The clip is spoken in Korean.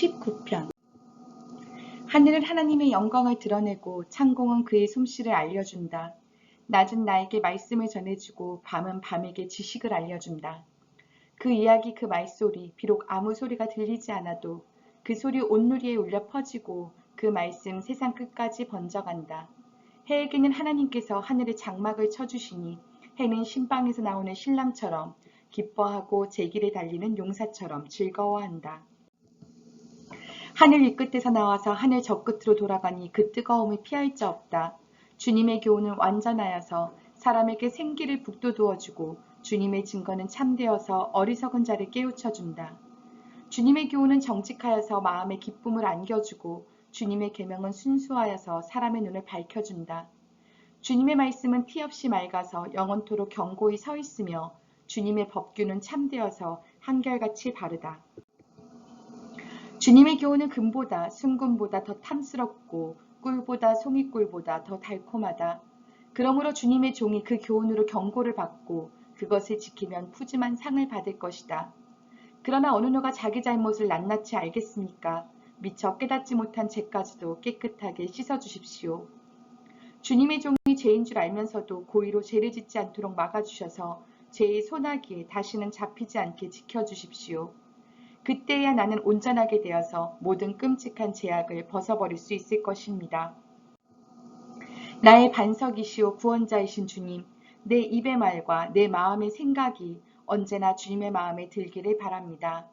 19편 하늘은 하나님의 영광을 드러내고 창공은 그의 솜씨를 알려준다. 낮은 나에게 말씀을 전해주고 밤은 밤에게 지식을 알려준다. 그 이야기 그 말소리 비록 아무 소리가 들리지 않아도 그 소리 온누리에 울려 퍼지고 그 말씀 세상 끝까지 번져간다. 해에게는 하나님께서 하늘의 장막을 쳐주시니 해는 신방에서 나오는 신랑처럼 기뻐하고 제 길에 달리는 용사처럼 즐거워한다. 하늘 위 끝에서 나와서 하늘 저 끝으로 돌아가니 그 뜨거움을 피할 자 없다. 주님의 교훈은 완전하여서 사람에게 생기를 북돋우어주고 주님의 증거는 참되어서 어리석은 자를 깨우쳐준다. 주님의 교훈은 정직하여서 마음에 기쁨을 안겨주고 주님의 계명은 순수하여서 사람의 눈을 밝혀준다. 주님의 말씀은 티 없이 맑아서 영원토록 견고히 서 있으며 주님의 법규는 참되어서 한결같이 바르다. 주님의 교훈은 금보다 순금보다 더 탐스럽고 꿀보다 송이꿀보다 더 달콤하다. 그러므로 주님의 종이 그 교훈으로 경고를 받고 그것을 지키면 푸짐한 상을 받을 것이다. 그러나 어느 누가 자기 잘못을 낱낱이 알겠습니까? 미처 깨닫지 못한 죄까지도 깨끗하게 씻어주십시오. 주님의 종이 죄인 줄 알면서도 고의로 죄를 짓지 않도록 막아주셔서 죄의 소나기에 다시는 잡히지 않게 지켜주십시오. 그때야 나는 온전하게 되어서 모든 끔찍한 제약을 벗어버릴 수 있을 것입니다. 나의 반석이시오 구원자이신 주님, 내 입의 말과 내 마음의 생각이 언제나 주님의 마음에 들기를 바랍니다.